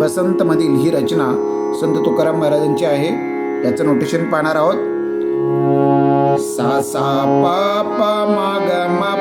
बसंतमधील ही रचना संत तुकाराम महाराजांची आहे. याचं नोटेशन पाहणार आहोत. सा सा पा पा मा ग मा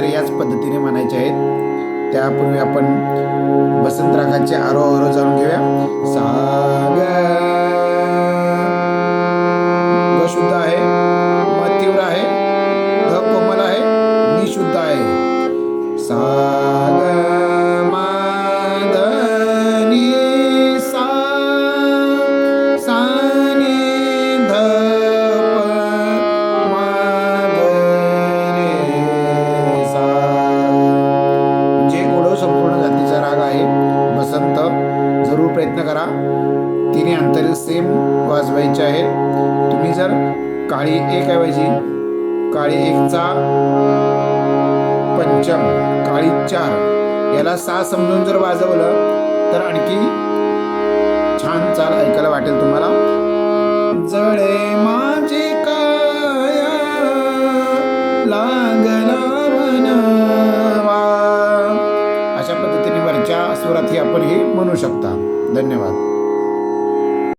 तर याच पद्धतीने म्हणायचे आहेत. त्यापूर्वी आपण बसंतरागाचे आरो आरो जाणून घेऊया. सा करा. तिन्ही अंतरे सेम वाजवायचे आहेत. तुम्ही जर काळी एक ऐवजी काळी एकचा पंचम काळी चार याला सहा समजून जर वाजवलं तर आणखी छान चाल ऐकायला वाटेल तुम्हाला. जळे माझे काया लागला अशा पद्धतीने वरच्या स्वरात ही आपण हे म्हणू शकता. धन्यवाद.